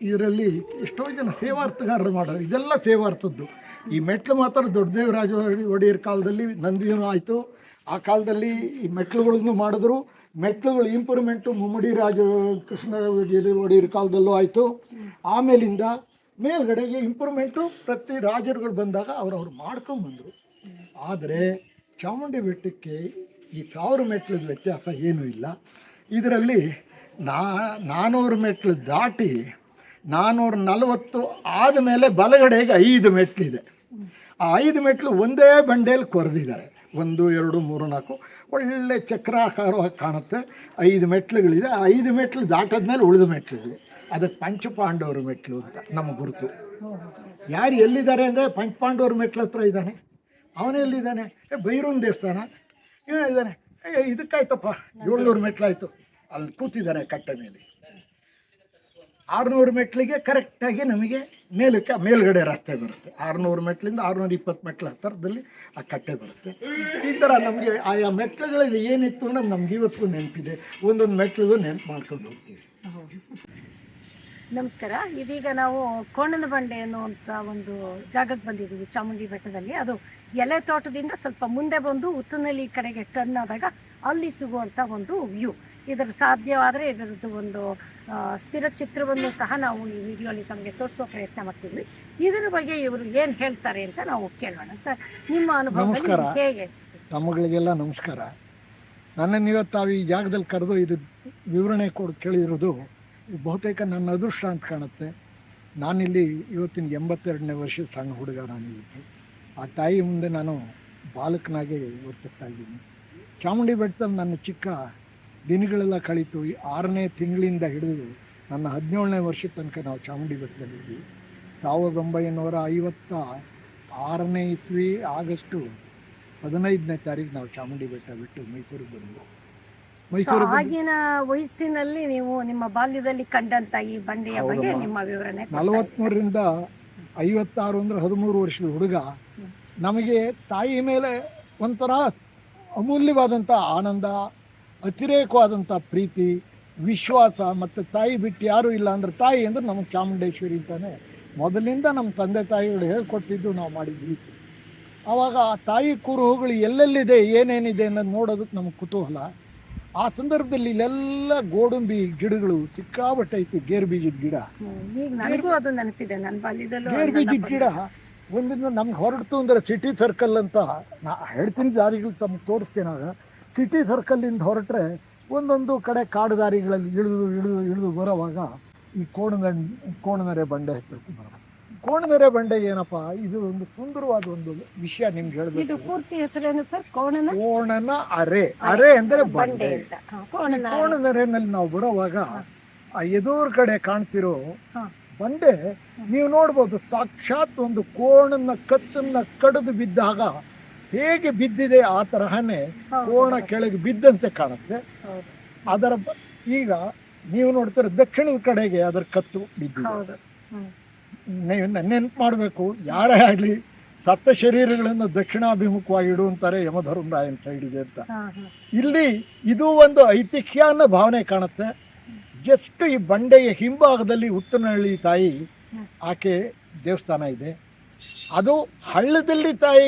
ಇದರಲ್ಲಿ ಎಷ್ಟೋ ಜನ ಸೇವಾರ್ಥಗಾರರು ಮಾಡೋರು ಇದೆಲ್ಲ ಸೇವಾರ್ಥದ್ದು. ಈ ಮೆಟ್ಲು ಮಾತ್ರ ದೊಡ್ಡ ದೇವರಾಜ ಒಡೆಯರ್ ಕಾಲದಲ್ಲಿ ನಂದಿನೂ ಆಯಿತು. ಆ ಕಾಲದಲ್ಲಿ ಈ ಮೆಟ್ಲುಗಳನ್ನು ಮಾಡಿದ್ರು. ಮೆಟ್ಲುಗಳು ಇಂಪ್ರೂವ್ಮೆಂಟು ಮುಮ್ಮಡಿ ರಾಜ ಕೃಷ್ಣ ಒಡೆಯರ್ ಕಾಲದಲ್ಲೂ ಆಯಿತು. ಆಮೇಲಿಂದ ಮೇಲ್ಗಡೆಗೆ ಇಂಪ್ರೂವ್ಮೆಂಟು ಪ್ರತಿ ರಾಜರುಗಳು ಬಂದಾಗ ಅವ್ರವ್ರು ಮಾಡ್ಕೊಂಬಂದರು ಆದರೆ ಚಾಮುಂಡಿ ಬೆಟ್ಟಕ್ಕೆ ಈ ಸಾವಿರ ಮೆಟ್ಲದ ವ್ಯತ್ಯಾಸ ಏನೂ ಇಲ್ಲ. ಇದರಲ್ಲಿ ನಾ ನಾನ್ನೂರು ಮೆಟ್ಲು ದಾಟಿ ನಾನ್ನೂರ ನಲವತ್ತು ಆದಮೇಲೆ ಬಲಗಡೆಗೆ ಐದು ಮೆಟ್ಲಿದೆ. ಆ ಐದು ಮೆಟ್ಲು ಒಂದೇ ಬಂಡೆಯಲ್ಲಿ ಕೊರೆದಿದ್ದಾರೆ. ಒಂದು, ಎರಡು, ಮೂರು, ನಾಲ್ಕು. ಒಳ್ಳೆ ಚಕ್ರಾಕಾರವಾಗಿ ಕಾಣುತ್ತೆ. ಐದು ಮೆಟ್ಲುಗಳಿದೆ. ಆ ಐದು ಮೆಟ್ಲು ದಾಟದ ಮೇಲೆ ಉಳಿದ ಮೆಟ್ಲುಗಳು. ಅದಕ್ಕೆ ಪಂಚಪಾಂಡವರು ಮೆಟ್ಲು ಅಂತ ನಮ್ಮ ಗುರುತು. ಯಾರು ಎಲ್ಲಿದ್ದಾರೆ ಅಂದರೆ ಪಂಚಪಾಂಡವರ ಮೆಟ್ಲ ಹತ್ರ ಇದ್ದಾನೆ. ಅವನೇ ಎಲ್ಲಿದ್ದಾನೆ? ಏ, ಭೈರವನ ದೇವಸ್ಥಾನ. ಇದ್ದಾನೆ. ಇದಕ್ಕಾಯ್ತಪ್ಪ. ಏಳ್ನೂರು ಮೆಟ್ಲಾಯಿತು. ಅಲ್ಲಿ ಕೂತಿದ್ದಾನೆ ಕಟ್ಟೆ ಮೇಲೆ. ಆರುನೂರು ಮೆಟ್ಲಿಗೆ ಕರೆಕ್ಟಾಗಿ ನಮಗೆ ಮೇಲಕ್ಕೆ, ಮೇಲ್ಗಡೆ ರಸ್ತೆ ಬರುತ್ತೆ. ಆರುನೂರು ಮೆಟ್ಲಿಂದ ಆರುನೂರ ಇಪ್ಪತ್ತು ಮೆಟ್ಲ ಹತ್ತಿರದಲ್ಲಿ ಆ ಕಟ್ಟೆ ಬರುತ್ತೆ. ಈ ಥರ ನಮಗೆ ಆಯಾ ಮೆಟ್ಲುಗಳಲ್ಲಿ ಏನಿತ್ತು ಅನ್ನೋದು ನಮ್ಗೆ ಇವತ್ತು ನೆನಪಿದೆ. ಒಂದೊಂದು ಮೆಟ್ಲಿಗೂ ನೆನಪು ಮಾಡ್ಕೊಂಡು ಹೋಗ್ತೀವಿ. ನಮಸ್ಕಾರ. ಇದೀಗ ನಾವು ಕೋಣನ ಬಂಡೆ ಅನ್ನುವಂಥ ಒಂದು ಜಾಗಕ್ಕೆ ಬಂದಿದ್ದೀವಿ, ಚಾಮುಂಡಿ ಬೆಟ್ಟದಲ್ಲಿ. ಅದು ಎಲೆ ತೋಟದಿಂದ ಸ್ವಲ್ಪ ಮುಂದೆ ಬಂದು ಉತ್ತುನಲ್ಲಿ ಕಡೆಗೆ ಟರ್ನ್ ಆದಾಗ ಅಲ್ಲಿ ಸಿಗುವಂಥ ಒಂದು ವ್ಯೂ ಇದರ ಸಾಧ್ಯವಾದರೆ ಇದರದ್ದು ಒಂದು ಸ್ಥಿರ ಚಿತ್ರವನ್ನು ಸಹ ನಾವು ಈ ವಿಡಿಯೋಲಿ ತಮಗೆ ತೋರಿಸೋ ಪ್ರಯತ್ನ ಮಾಡ್ತೀವಿ. ಇದರ ಬಗ್ಗೆ ಇವರು ಏನು ಹೇಳ್ತಾರೆ ಅಂತ ನಾವು ಕೇಳೋಣ ಸರ್. ನಿಮ್ಮ ಅನುಭವ ನಮಸ್ಕಾರ. ಹೇಗೆ ತಮ್ಮಗಳಿಗೆಲ್ಲ ನಮಸ್ಕಾರ. ನನ್ನನ್ನು ಇವತ್ತು ತಾವು ಈ ಜಾಗದಲ್ಲಿ ಕರೆದು ಇದು ವಿವರಣೆ ಕೊಡು ಕೇಳಿರೋದು ಬಹುತೇಕ ನನ್ನ ಅದೃಷ್ಟ ಅಂತ ಕಾಣುತ್ತೆ. ನಾನಿಲ್ಲಿ ಇವತ್ತಿನ ಎಂಬತ್ತೆರಡನೇ ವರ್ಷದ ಸಣ್ಣ ಹುಡುಗ ನಾನಿವತ್ತು ಆ ತಾಯಿ ಮುಂದೆ ನಾನು ಬಾಲಕನಾಗಿ ವರ್ತಿಸ್ತಾ ಇದ್ದೀನಿ. ಚಾಮುಂಡಿ ಬೆಟ್ಟದಲ್ಲಿ ನನ್ನ ಚಿಕ್ಕ ದಿನಗಳೆಲ್ಲ ಕಳೀತು. ಈ ಆರನೇ ತಿಂಗಳಿಂದ ಹಿಡಿದು ನನ್ನ ಹದಿನೇಳನೇ ವರ್ಷದ ತನಕ ನಾವು ಚಾಮುಂಡಿ ಬೆಟ್ಟದಲ್ಲಿದ್ವಿ ಸಾವಿರದ ಒಂಬೈನೂರ ಐವತ್ತ ಆರನೇ ಇಸ್ವಿ ಆಗಸ್ಟು ಹದಿನೈದನೇ ತಾರೀಕು ನಾವು ಚಾಮುಂಡಿ ಬೆಟ್ಟ ಬಿಟ್ಟು ಮೈಸೂರಿಗೆ ಬಂದ್ವಿ. ಮೈಸೂರು ಆಗಿನ ವಯಸ್ಸಿನಲ್ಲಿ ನೀವು ನಿಮ್ಮ ಬಾಲ್ಯದಲ್ಲಿ ಕಂಡಂತ ಈ ಬಂಡೆಯ ಬಗ್ಗೆ ನಿಮ್ಮ ವಿವರಣೆ. ನಲವತ್ತ್ಮೂರರಿಂದ ಐವತ್ತಾರು ಅಂದ್ರೆ ಹದಿಮೂರು ವರ್ಷದ ಹುಡುಗ. ನಮಗೆ ತಾಯಿ ಮೇಲೆ ಒಂಥರ ಅಮೂಲ್ಯವಾದಂಥ ಆನಂದ ಅತಿರೇಕವಾದಂಥ ಪ್ರೀತಿ ವಿಶ್ವಾಸ ಮತ್ತು ತಾಯಿ ಬಿಟ್ಟು ಯಾರೂ ಇಲ್ಲ ಅಂದ್ರೆ ತಾಯಿ ಅಂದ್ರೆ ನಮಗೆ ಚಾಮುಂಡೇಶ್ವರಿ ಅಂತಾನೆ. ಮೊದಲಿಂದ ನಮ್ಮ ತಂದೆ ತಾಯಿಗಳು ಹೇಳ್ಕೊಟ್ಟಿದ್ದು ನಾವು ಮಾಡಿದ್ವಿ ಆವಾಗ ಆ ತಾಯಿ ಕುರುಹುಗಳು ಎಲ್ಲೆಲ್ಲಿದೆ ಏನೇನಿದೆ ಅನ್ನೋದು ನೋಡೋದಕ್ಕೆ ನಮಗೆ ಕುತೂಹಲ. ಆ ಸಂದರ್ಭದಲ್ಲಿ ಇಲ್ಲೆಲ್ಲ ಗೋಡಂಬಿ ಗಿಡಗಳು ಸಿಕ್ಕಾಬಟ್ಟೆ ಐತಿ ಗೇರು ಬೀಜದ ಗಿಡ ಗೇರು ಬೀಜದ ಗಿಡ ಒಂದಿಂದ ನಮ್ಗೆ ಹೊರಡ್ತು ಅಂದ್ರೆ ಸಿಟಿ ಸರ್ಕಲ್ ಅಂತ ನಾ ಹೇಳ್ತೀನಿ ದಾರಿಗಳು ತಮ್ಗೆ ತೋರಿಸ್ತೇನೆ ಆಗ. ಸಿಟಿ ಸರ್ಕಲ್ಲಿಂದ ಹೊರಟ್ರೆ ಒಂದೊಂದು ಕಡೆ ಕಾಡು ದಾರಿಗಳಲ್ಲಿ ಇಳಿದು ಇಳಿದು ಇಳಿದು ಬರೋವಾಗ ಈ ಕೋಣನ ಕೋಣನರೆ ಬಂಡೆ ಹತ್ತಿರಕ್ಕೆ ಬರೋದು ಕೋಣನರೆ ಬಂಡೆ ಏನಪ್ಪ? ಇದು ಒಂದು ಸುಂದರವಾದ ಒಂದು ವಿಷಯ ನಿಮ್ಗೆ ಹೇಳ್ಬೇಕು. ಪೂರ್ತಿ ಹೆಸರೇನು ಸರ್? ಕೋಣನ? ಕೋಣನ ಅರೆ. ಅರೆ ಅಂದ್ರೆ ಬಂಡೆ ಕೋಣನರೆನಲ್ಲಿ ನಾವು ಬರೋವಾಗ ಆ ಎದುರು ಕಡೆ ಕಾಣ್ತಿರೋ. ಬಂಡೆ ನೀವು ನೋಡ್ಬೋದು ಸಾಕ್ಷಾತ್ ಒಂದು ಕೋಣನ ಕತ್ತನ್ನ ಕಡಿದು ಬಿದ್ದಾಗ ಹೇಗೆ ಬಿದ್ದಿದೆ ಆ ತರಹನೇ ಕೋಣ ಕೆಳಗೆ ಬಿದ್ದಂತೆ ಕಾಣುತ್ತೆ. ಅದರ ಈಗ ನೀವು ನೋಡ್ತಾರೆ ದಕ್ಷಿಣದ ಕಡೆಗೆ ಅದರ ಕತ್ತು ಬಿದ್ದಿದೆ. ನೆನ್ಪು ಮಾಡಬೇಕು. ಯಾರೇ ಆಗಲಿ ಸತ್ತ ಶರೀರಗಳನ್ನು ದಕ್ಷಿಣಾಭಿಮುಖವಾಗಿ ಇಡುವಂತಾರೆ ಯಮಧರ್ಮರಾಯನ ಅಂತ ಇದೆ ಅಂತ. ಇಲ್ಲಿ ಇದು ಒಂದು ಐತಿಹ್ಯ ಅನ್ನೋ ಭಾವನೆ ಕಾಣುತ್ತೆ. ಜಸ್ಟ್ ಈ ಬಂಡೆಯ ಹಿಂಭಾಗದಲ್ಲಿ ಉತ್ತನಹಳ್ಳಿ ತಾಯಿ ಆಕೆ ದೇವಸ್ಥಾನ ಇದೆ. ಅದು ಹಳ್ಳದಲ್ಲಿ ತಾಯಿ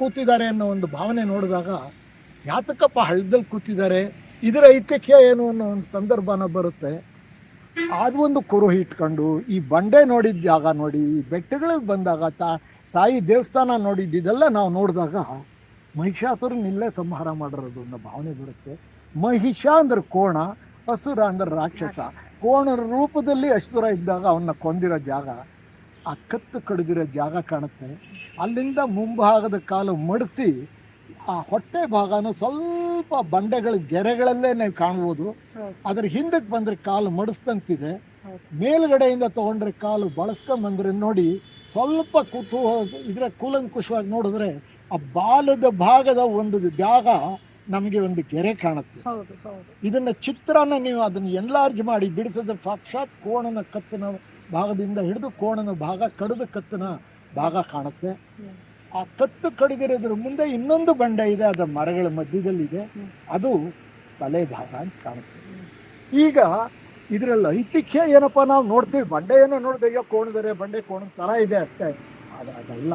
ಕೂತಿದ್ದಾರೆ ಅನ್ನೋ ಒಂದು ಭಾವನೆ ನೋಡಿದಾಗ ಯಾತಕ್ಕಪ್ಪ ಹಳ್ಳದಲ್ಲಿ ಕೂತಿದ್ದಾರೆ ಇದರ ಐತಿಹ್ಯ ಏನು ಅನ್ನೋ ಒಂದು ಸಂದರ್ಭನ ಬರುತ್ತೆ. ಅದು ಒಂದು ಕುರುಹು ಇಟ್ಕೊಂಡು ಈ ಬಂಡೆ ನೋಡಿದ ಜಾಗ ನೋಡಿ ಈ ಬೆಟ್ಟಗಳಿಗೆ ಬಂದಾಗ ತಾ ತಾಯಿ ದೇವಸ್ಥಾನ ನೋಡಿದ್ದು ಇದೆಲ್ಲ ನಾವು ನೋಡಿದಾಗ ಮಹಿಷಾಸುರನಿಲ್ಲೇ ಸಂಹಾರ ಮಾಡಿರೋದು ಅನ್ನೋ ಭಾವನೆ ಬರುತ್ತೆ. ಮಹಿಷ ಅಂದ್ರೆ ಕೋಣ ಅಸುರ ಅಂದ್ರೆ ರಾಕ್ಷಸ. ಕೋಣರ ರೂಪದಲ್ಲಿ ಅಸುರ ಇದ್ದಾಗ ಅವನ್ನ ಕೊಂದಿರೋ ಜಾಗ. ಆ ಕತ್ತು ಕಡಿದಿರೋ ಜಾಗ ಕಾಣುತ್ತೆ. ಅಲ್ಲಿಂದ ಮುಂಭಾಗದ ಕಾಲು ಮಡಿಸಿ ಆ ಹೊಟ್ಟೆ ಭಾಗನ ಸ್ವಲ್ಪ ಬಂಡೆಗಳ ಗೆರೆಗಳಲ್ಲೇ ನೀವು ಕಾಣ್ಬೋದು. ಅದ್ರ ಹಿಂದಕ್ಕೆ ಬಂದರೆ ಕಾಲು ಮಡಿಸ್ತಂತಿದೆ. ಮೇಲ್ಗಡೆಯಿಂದ ತಗೊಂಡ್ರೆ ಕಾಲು ಬಳಸ್ಕೊಂಬಂದ್ರೆ ನೋಡಿ ಸ್ವಲ್ಪ ಕುತೂಹ ಇದರ ಕೂಲಂಕುಷವಾಗಿ ನೋಡಿದ್ರೆ ಆ ಬಾಲದ ಭಾಗದ ಒಂದು ಜಾಗ ನಮಗೆ ಒಂದು ಗೆರೆ ಕಾಣುತ್ತೆ. ಇದನ್ನ ಚಿತ್ರನ ನೀವು ಅದನ್ನು ಎನ್ಲಾರ್ಜ್ ಮಾಡಿ ಬಿಡಿಸಿದ್ರೆ ಸಾಕ್ಷಾತ್ ಕೋಣನ ಕತ್ತಿನ ಭಾಗದಿಂದ ಹಿಡಿದು ಕೋಣನ ಭಾಗ ಕಡಿದ ಕತ್ತನ ಭಾಗ ಕಾಣುತ್ತೆ. ಆ ಕತ್ತು ಕಡಿದಿರೋದ್ರ ಮುಂದೆ ಇನ್ನೊಂದು ಬಂಡೆ ಇದೆ ಅದರ ಮರಗಳ ಮಧ್ಯದಲ್ಲಿದೆ. ಅದು ತಲೆ ಭಾಗ ಅಂತ ಕಾಣುತ್ತೆ. ಈಗ ಇದರಲ್ಲಿ ಐತಿಹ್ಯ ಏನಪ್ಪ ನಾವು ನೋಡ್ತೀವಿ? ಬಂಡೆಯನ್ನು ನೋಡಿದೆ ಅಯ್ಯೋ, ಕೋಣದರೆ, ಬಂಡೆ ಕೋಣ ಥರ ಇದೆ ಅಷ್ಟೇ. ಆದ್ರೆ ಅದಲ್ಲ.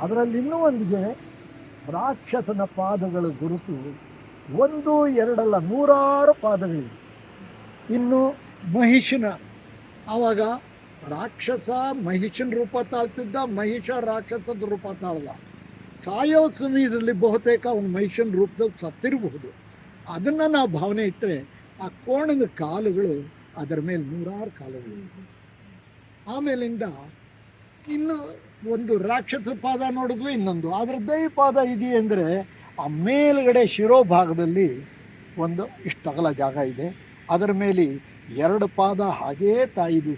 ಅದರಲ್ಲಿ ಇನ್ನೂ ಒಂದಿಗೆ ರಾಕ್ಷಸನ ಪಾದಗಳ ಗುರುತು ಒಂದು, ಎರಡಲ್ಲ, ನೂರಾರು ಪಾದಗಳಿವೆ. ಇನ್ನು ಮಹಿಷನ ಆವಾಗ ರಾಕ್ಷಸ ಮಹಿಷನ ರೂಪ ತಾಳ್ತಿದ್ದ, ಮಹಿಷ ರಾಕ್ಷಸದ ರೂಪ ತಾಳ್ದ. ಸಾಯೋ ಸಮಯದಲ್ಲಿ ಬಹುತೇಕ ಅವನು ಮಹಿಷನ ರೂಪದಲ್ಲಿ ಸತ್ತಿರಬಹುದು. ಅದನ್ನು ನಾವು ಭಾವನೆ ಇಟ್ಟರೆ ಆ ಕೋಣದ ಕಾಲುಗಳು ಅದರ ಮೇಲೆ ನೂರಾರು ಕಾಲುಗಳು ಆಮೇಲಿಂದ ಇನ್ನು ಒಂದು ರಾಕ್ಷಸ ಪಾದ ನೋಡಿದ್ವಿ, ಇನ್ನೊಂದು. ಅದರ ದೈ ಪಾದ ಇದೆಯೇ ಅಂದರೆ ಆ ಮೇಲುಗಡೆ ಶಿರೋ ಭಾಗದಲ್ಲಿ ಒಂದು ಇಷ್ಟು ಜಾಗ ಇದೆ. ಅದರ ಮೇಲೆ ಎರಡು ಪಾದ ಹಾಗೇ ತಾಯಿದು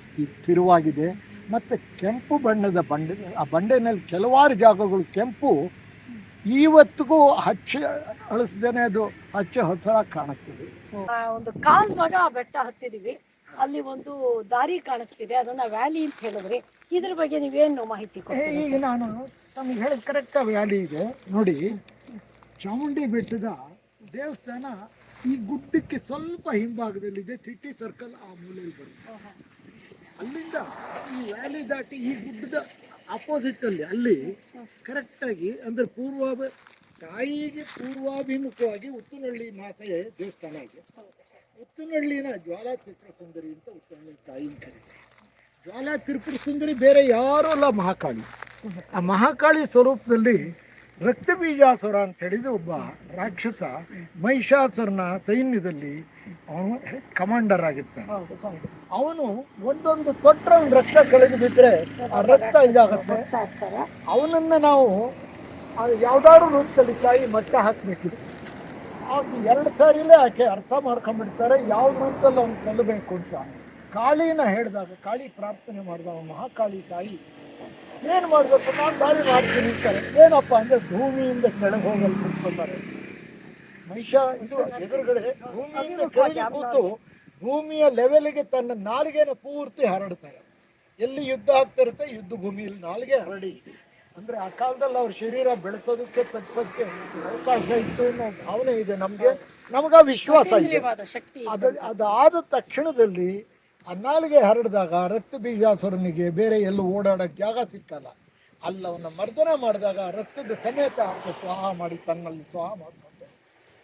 ತಿರುವಾಗಿದೆ ಸ್ಥಿರವಾಗಿದೆ. ಮತ್ತು ಕೆಂಪು ಬಣ್ಣದ ಬಂಡೆ ಆ ಬಂಡೆನಲ್ಲಿ ಕೆಲವಾರು ಜಾಗಗಳು ಕೆಂಪು. ಇವತ್ತಿಗೂ ಹಚ್ಚ ಅಳಿಸ್ದೇನೆ ಅದು ಹಚ್ಚ ಹಸಿರ ಕಾಣಿಸ್ತಿದೆ ಒಂದು ಕಾಲ್ ಭಾಗ ಆ ಬೆಟ್ಟ ಹತ್ತಿದೀವಿ ಅಲ್ಲಿ ಒಂದು ದಾರಿ ಕಾಣಿಸ್ತಿದೆ. ಅದನ್ನ ವ್ಯಾಲಿ ಅಂತ ಹೇಳಿದ್ರಿ. ಇದ್ರ ಬಗ್ಗೆ ನೀವೇನು ಮಾಹಿತಿ ಈಗ ನಾನು ನಮಗೆ ಹೇಳಿದ ಕರೆಕ್ಟ್ ವ್ಯಾಲಿ ಇದೆ. ನೋಡಿ ಚಾಮುಂಡಿ ಬೆಟ್ಟದ ದೇವಸ್ಥಾನ ಈ ಗುಡ್ಡಕ್ಕೆ ಸ್ವಲ್ಪ ಹಿಂಭಾಗದಲ್ಲಿದೆ ಸಿಟಿ ಸರ್ಕಲ್ ಆ ಮೂಲೆಯಲ್ಲಿ ಬರುತ್ತೆ. ಅಲ್ಲಿಂದ ಈ ವ್ಯಾಲಿ ದಾಟಿ ಈ ಗುಡ್ಡದ ಅಪೋಸಿಟ್ ಅಲ್ಲಿ ಅಲ್ಲಿ ಕರೆಕ್ಟಾಗಿ ಅಂದ್ರೆ ಪೂರ್ವ ತಾಯಿಗೆ ಪೂರ್ವಾಭಿಮುಖವಾಗಿ ಉತ್ತನಹಳ್ಳಿ ಮಾತೆಯ ದೇವಸ್ಥಾನ ಇದೆ. ಉತ್ತನಹಳ್ಳಿನ ಜ್ವಾಲಾ ತ್ರಿಪುರ ಸುಂದರಿ ಅಂತ ಉತ್ತನಹಳ್ಳಿ ತಾಯಿನ ಕರೀತಾರೆ. ಜ್ವಾಲಾ ತ್ರಿಪುರ ಸುಂದರಿ ಬೇರೆ ಯಾರೂ ಅಲ್ಲ ಮಹಾಕಾಳಿ. ಆ ಮಹಾಕಾಳಿ ಸ್ವರೂಪದಲ್ಲಿ ರಕ್ತ ಬೀಜಾಸುರ ಅಂತ ಹೇಳಿದ ಒಬ್ಬ ರಾಕ್ಷಸ ಮಹಿಷಾಸುರನ ಸೈನ್ಯದಲ್ಲಿ ಅವನು ಕಮಾಂಡರ್ ಆಗಿರ್ತಾನೆ. ಅವನು ಒಂದೊಂದು ತೊಟ್ಟ ರಕ್ತ ಕಳೆದು ಬಿದ್ರೆ ಆ ರಕ್ತ ಇದಾಗತ್ತೆ. ಅವನನ್ನ ನಾವು ಯಾವ್ದಾದ್ರು ರೂಪದಲ್ಲಿ ತಾಯಿ ಮಟ್ಟ ಹಾಕ್ಬೇಕಿತ್ತು ಅದು ಎರಡು ಸಾರಿಲೇ ಆಕೆ ಅರ್ಥ ಮಾಡ್ಕೊಂಡ್ಬಿಡ್ತಾರೆ ಯಾವ ರೂಪದಲ್ಲಿ ಅವ್ನು ಕಲ್ಲಬೇಕು ಅಂತ. ಕಾಳಿನ ಹೇಳಿದಾಗ ಕಾಳಿ ಪ್ರಾರ್ಥನೆ ಮಾಡಿದಾಗ ಮಹಾಕಾಳಿ ತಾಯಿ ಏನು ಮಾಡಬೇಕು? ನಾನು ದಾರಿ ಮಾಡ್ತೀನಿ ಅಂತಾರೆ. ಏನಪ್ಪ ಅಂದ್ರೆ ಭೂಮಿಯಿಂದ ಕೆಳಗೆ ಹೋಗಲು ಕೂತ್ಕೊಳ್ತಾರೆ ಮನುಷ್ಯ ಇದು ಎದುರುಗಡೆ ಭೂಮಿಯಿಂದ ಕೆಳಗೆ ಕೂತು ಭೂಮಿಯ ಲೆವೆಲ್ಗೆ ತನ್ನ ನಾಲಿಗೆನ ಪೂರ್ತಿ ಹರಡ್ತಾರೆ ಎಲ್ಲಿ ಯುದ್ಧ ಆಗ್ತಿರುತ್ತೆ ಯುದ್ಧ ಭೂಮಿಯಲ್ಲಿ ನಾಲಿಗೆ ಹರಡಿ. ಅಂದ್ರೆ ಆ ಕಾಲದಲ್ಲಿ ಅವ್ರ ಶರೀರ ಬೆಳೆಸೋದಕ್ಕೆ ತಗ್ಸೋದಕ್ಕೆ ಅವಕಾಶ ಇತ್ತು ಅನ್ನೋ ಭಾವನೆ ಇದೆ ನಮ್ಗೆ. ನಮಗ ವಿಶ್ವಾಸ ಇದೆ. ಅದಾದ ತಕ್ಷಣದಲ್ಲಿ ಆ ನಾಲಿಗೆ ಹರಡಿದಾಗ ರಕ್ತ ಬೀಜಾಸುರನಿಗೆ ಬೇರೆ ಎಲ್ಲೂ ಓಡಾಡಕ್ಕೆ ಜಾಗ ಸಿಕ್ಕಲ್ಲ. ಅಲ್ಲವನ್ನ ಮರ್ದನ ಮಾಡಿದಾಗ ರಕ್ತದ ಸಮೇತ ಅವನು ಸ್ವಾಹ ಮಾಡಿ ತನ್ನಲ್ಲಿ ಸ್ವಾಹ ಮಾಡಿಕೊಂಡು.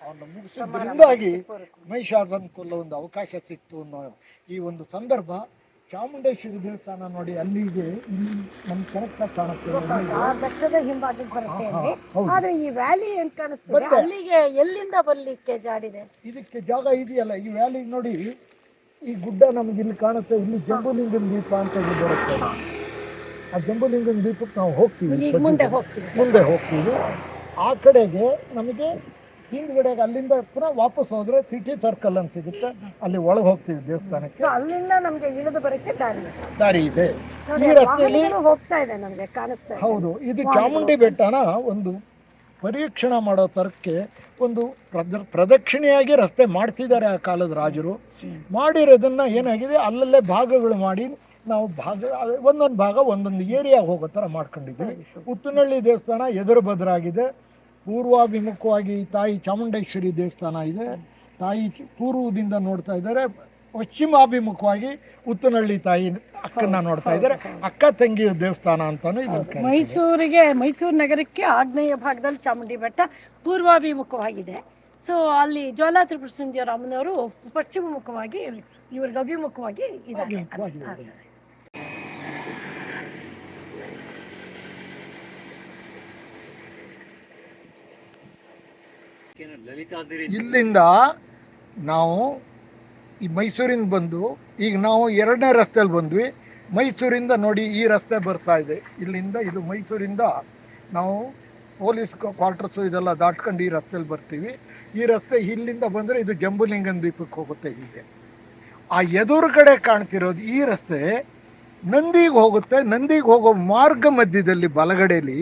ಅವನ ಮುಗಿಸೋದ್ರಿಂದಾಗಿ ಮಹಿಷಾಸನ ಕೊಲ್ಲೋ ಒಂದು ಅವಕಾಶ ಸಿಕ್ತು ಅನ್ನೋ ಈ ಒಂದು ಸಂದರ್ಭ ಚಾಮುಂಡೇಶ್ವರಿ ದೇವಸ್ಥಾನ ನೋಡಿ ಅಲ್ಲಿಗೆ ಇಲ್ಲಿ ನಮ್ಗೆ ಕರೆಕ್ಟ್ ಕಾಣುತ್ತೆ ನೋಡಿ. ಆ ಬೆಟ್ಟದ ಹಿಂಭಾಗಕ್ಕೆ ಬರುತ್ತೆ ಹಾ, ಅಲ್ಲಿ. ಹೌದು. ಆದ್ರೆ ಈ ವ್ಯಾಲಿ ಏನ್ ಕಾಣಿಸ್ತದೆ? ಅಲ್ಲಿಗೆ ಎಲ್ಲಿಂದ ಬರ್ಲಿಕ್ಕೆ ಜಾಡಿದೆ? ಇದಕ್ಕೆ ಜಾಗ ಇದೆಯಲ್ಲ ಈ ವ್ಯಾಲಿ ನೋಡಿ. ಈ ಗುಡ್ಡ ನಮ್ಗೆ ಇಲ್ಲಿ ಕಾಣುತ್ತೆ ಇಲ್ಲಿ ಜಂಬುಲಿಂಗನ ದೀಪ ಅಂತ ಇಲ್ಲಿ ಬರುತ್ತೆ. ಆ ಜಂಬುಲಿಂಗನ ದೀಪಕ್ಕೆ ನಾವು ಹೋಗ್ತೀವಿ ಮುಂದೆ ಹೋಗ್ತೀವಿ. ಮುಂದೆ ಹೋಗ್ತೀವಿ. ಆ ಕಡೆಗೆ ನಮಗೆ ಹಿಂದ್ಗಡೆ ಅಲ್ಲಿಂದ ಪುನಃ ವಾಪಸ್ ಹೋದ್ರೆ ಸಿಟಿ ಸರ್ಕಲ್ ಅಂತ ಸಿಗುತ್ತೆ. ಅಲ್ಲಿ ಒಳಗೆ ಹೋಗ್ತೀವಿ ದೇವಸ್ಥಾನಕ್ಕೆ. ಅಲ್ಲಿಂದ ನಮಗೆ ಇಳಿದು ಬರಕ್ಕೆ ದಾರಿ. ದಾರಿ ಇದೆ. ಈ ರಸ್ತೆಯಲ್ಲಿ ಹೋಗ್ತಾ ಇದೆ ನಮಗೆ ಕಾಣಿಸ್ತಾ ಇದೆ. ಹೌದು ಇದು ಚಾಮುಂಡಿ ಬೆಟ್ಟನ ಒಂದು ಪರೀಕ್ಷಣ ಮಾಡೋ ತರಕ್ಕೆ ಒಂದು ಪ್ರದ, ಪ್ರದಕ್ಷಿಣೆಯಾಗಿ ರಸ್ತೆ ಮಾಡ್ತಿದ್ದಾರೆ ಆ ಕಾಲದ ರಾಜರು. ಮಾಡಿರೋದನ್ನು ಏನಾಗಿದೆ? ಅಲ್ಲಲ್ಲೇ ಭಾಗಗಳು ಮಾಡಿ ನಾವು ಭಾಗ, ಒಂದೊಂದು ಭಾಗ, ಒಂದೊಂದು ಏರಿಯಾ ಹೋಗೋ ಥರ ಮಾಡ್ಕೊಂಡಿದ್ದೀವಿ. ಉತ್ತನಹಳ್ಳಿ ದೇವಸ್ಥಾನ ಎದುರು ಬದರಾಗಿದೆ ಪೂರ್ವಾಭಿಮುಖವಾಗಿ ತಾಯಿ ಚಾಮುಂಡೇಶ್ವರಿ ದೇವಸ್ಥಾನ ಇದೆ. ತಾಯಿ ಪೂರ್ವದಿಂದ ನೋಡ್ತಾ ಇದ್ದಾರೆ. ಪಶ್ಚಿಮಾಭಿಮುಖವಾಗಿ ಉತ್ತನಹಳ್ಳಿ ತಾಯಿ ಅಕ್ಕನ್ನ ನೋಡ್ತಾ ಇದ್ದಾರೆ. ಅಕ್ಕ ತಂಗಿಯ ದೇವಸ್ಥಾನ ಅಂತಾನು ಇದು ಮೈಸೂರಿಗೆ ಮೈಸೂರು ನಗರಕ್ಕೆ ಆಗ್ನೇಯ ಭಾಗದಲ್ಲಿ ಚಾಮುಂಡಿ ಬೆಟ್ಟ ಪೂರ್ವಾಭಿಮುಖವಾಗಿದೆ. ಸೊ ಅಲ್ಲಿ ಜ್ವಾಲಾ ತ್ರಿಪುರ ರಾಮನವರು ಅಮ್ಮನವರು ಪಶ್ಚಿಮ ಮುಖವಾಗಿ ಇವ್ರಿಗೆ ಅಭಿಮುಖವಾಗಿ ಇದ್ದಾರೆ. ಇಲ್ಲಿಂದ ನಾವು ಈ ಮೈಸೂರಿಂದ ಬಂದು, ಈಗ ನಾವು ಎರಡನೇ ರಸ್ತೆಯಲ್ಲಿ ಬಂದ್ವಿ. ಮೈಸೂರಿಂದ ನೋಡಿ ಈ ರಸ್ತೆ ಬರ್ತಾ ಇದೆ. ಇಲ್ಲಿಂದ ಇದು ಮೈಸೂರಿಂದ ನಾವು ಪೊಲೀಸ್ ಕ್ವಾರ್ಟರ್ಸು ಇದೆಲ್ಲ ದಾಟ್ಕೊಂಡು ಈ ರಸ್ತೆಯಲ್ಲಿ ಬರ್ತೀವಿ. ಈ ರಸ್ತೆ ಇಲ್ಲಿಂದ ಬಂದರೆ ಇದು ಜಂಬುಲಿಂಗನ ದ್ವೀಪಕ್ಕೆ ಹೋಗುತ್ತೆ ಹೀಗೆ. ಆ ಎದುರುಗಡೆ ಕಾಣ್ತಿರೋದು ಈ ರಸ್ತೆ ನಂದಿಗೆ ಹೋಗುತ್ತೆ. ನಂದಿಗೆ ಹೋಗೋ ಮಾರ್ಗ ಮಧ್ಯದಲ್ಲಿ ಬಲಗಡೆಯಲ್ಲಿ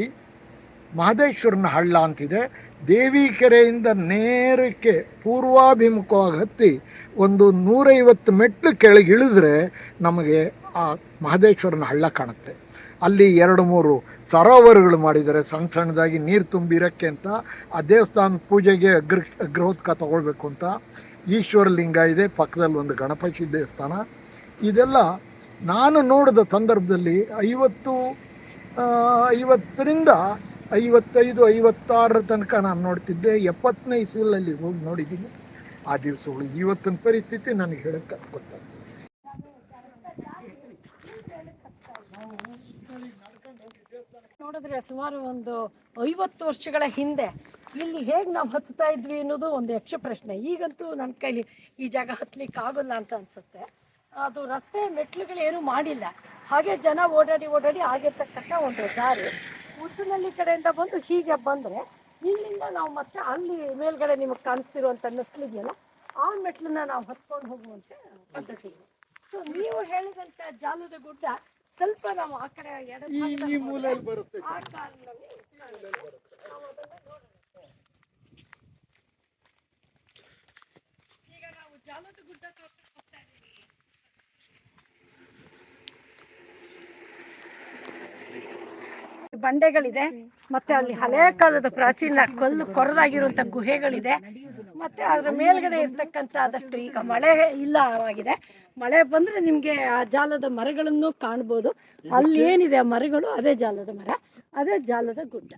ಮಹದೇಶ್ವರನ ಹಳ್ಳ ಅಂತಿದೆ. ದೇವಿಕೆರೆಯಿಂದ ನೇರಕ್ಕೆ ಪೂರ್ವಾಭಿಮುಖವಾಗಿ ಹತ್ತಿ ಒಂದು ನೂರೈವತ್ತು ಮೆಟ್ಲು ಕೆಳಗೆ ಇಳಿದ್ರೆ ನಮಗೆ ಆ ಮಹದೇಶ್ವರನ ಹಳ್ಳ ಕಾಣುತ್ತೆ. ಅಲ್ಲಿ ಎರಡು ಮೂರು ಸರೋವರಗಳು ಮಾಡಿದ್ದಾರೆ. ಸಣ್ಣ ಸಣ್ಣದಾಗಿ ನೀರು ತುಂಬಿರಕ್ಕೆ ಅಂತ, ಆ ದೇವಸ್ಥಾನದ ಪೂಜೆಗೆ ಅಗ್ರ ಅಗ್ರಹೋತ್ಕ ತಗೊಳ್ಬೇಕು ಅಂತ ಈಶ್ವರ ಲಿಂಗ ಇದೆ. ಪಕ್ಕದಲ್ಲಿ ಒಂದು ಗಣಪತಿ ದೇವಸ್ಥಾನ. ಇದೆಲ್ಲ ನಾನು ನೋಡಿದ ಸಂದರ್ಭದಲ್ಲಿ ಐವತ್ತು ಐವತ್ತರಿಂದ ಐವತ್ತೈದು, ಐವತ್ತಾರರ ತನಕ ನಾನು ನೋಡ್ತಿದ್ದೆ. ಎಪ್ಪತ್ತನೇ ಇಸ್ವಿಲಲ್ಲಿ ಹೋಗಿ ನೋಡಿದ್ದೀನಿ. ಆ ದಿವಸಗಳು ಇವತ್ತಿನ ಪರಿಸ್ಥಿತಿ ನನಗೆ ಹೇಳಕ್ಕೆ ಗೊತ್ತಾಗ್ತದೆ ನೋಡಿದ್ರೆ ಸುಮಾರು ಒಂದು ಐವತ್ತು ವರ್ಷಗಳ ಹಿಂದೆ ಇಲ್ಲಿ ಹೇಗೆ ನಾವು ಹತ್ತುತ್ತಾ ಇದ್ವಿ ಅನ್ನೋದು ಒಂದು ಯಕ್ಷ ಪ್ರಶ್ನೆ. ಈಗಂತೂ ನನ್ನ ಕೈಲಿ ಈ ಜಾಗ ಹತ್ಲಿಕ್ಕೆ ಆಗೋಲ್ಲ ಅಂತ ಅನ್ಸುತ್ತೆ. ಅದು ರಸ್ತೆ ಮೆಟ್ಲುಗಳು ಏನೂ ಮಾಡಿಲ್ಲ. ಹಾಗೆ ಜನ ಓಡಾಡಿ ಓಡಾಡಿ ಆಗಿರ್ತಕ್ಕಂಥ ಒಂದು ದಾರಿ. ಉತ್ತನಹಳ್ಳಿ ಕಡೆಯಿಂದ ಬಂದು ಹೀಗೆ ಬಂದರೆ ಇಲ್ಲಿಂದ ನಾವು ಮತ್ತೆ ಅಲ್ಲಿ ಮೇಲ್ಗಡೆ ನಿಮಗೆ ಕಾಣಿಸ್ತಿರುವಂಥ ಮೆಟ್ಲಿದೆಯಲ್ಲ ಆ ಮೆಟ್ಲನ್ನ ನಾವು ಹತ್ಕೊಂಡು ಹೋಗುವಂತೆ ಪದ್ಧತಿ ಇದೆ. ಸೊ ನೀವು ಹೇಳಿದಂಥ ಜಾಲದ ಗುಡ್ಡ ಸ್ವಲ್ಪ ನಾವು ಆ ಕಡೆ ಎಡ ಈ ಭಾಗದಲ್ಲಿ ಮೂಲೆಯಲ್ಲಿ ಬರುತ್ತೆ. ಆ ಕಾಲದಲ್ಲಿ ನಾವು ಅದನ್ನ. ಈಗ ನಾವು ಜಾಲದ ಗುಡ್ಡ ತೋರ್ಸಕ್ ಹೋಗ್ತಾ ಇದೀವಿ ಬಂಡೆಗಳಿದೆ, ಮತ್ತೆ ಅಲ್ಲಿ ಹಳೆ ಕಾಲದ ಪ್ರಾಚೀನ ಕಲ್ಲು ಕೊರದಾಗಿರುವಂತ ಗುಹೆಗಳಿದೆ. ಮತ್ತೆ ಅದರ ಮೇಲ್ಗಡೆ ಇರ್ತಕ್ಕಂಥ ಆದಷ್ಟು ಈಗ ಮಳೆ ಇಲ್ಲ ಆಗಿದೆ. ಮಳೆ ಬಂದ್ರೆ ನಿಮ್ಗೆ ಆ ಜಾಲದ ಮರಗಳನ್ನು ಕಾಣ್ಬೋದು. ಅಲ್ಲಿ ಏನಿದೆ ಆ ಮರಗಳು, ಅದೇ ಜಾಲದ ಮರ, ಅದೇ ಜಾಲದ ಗುಡ್ಡ.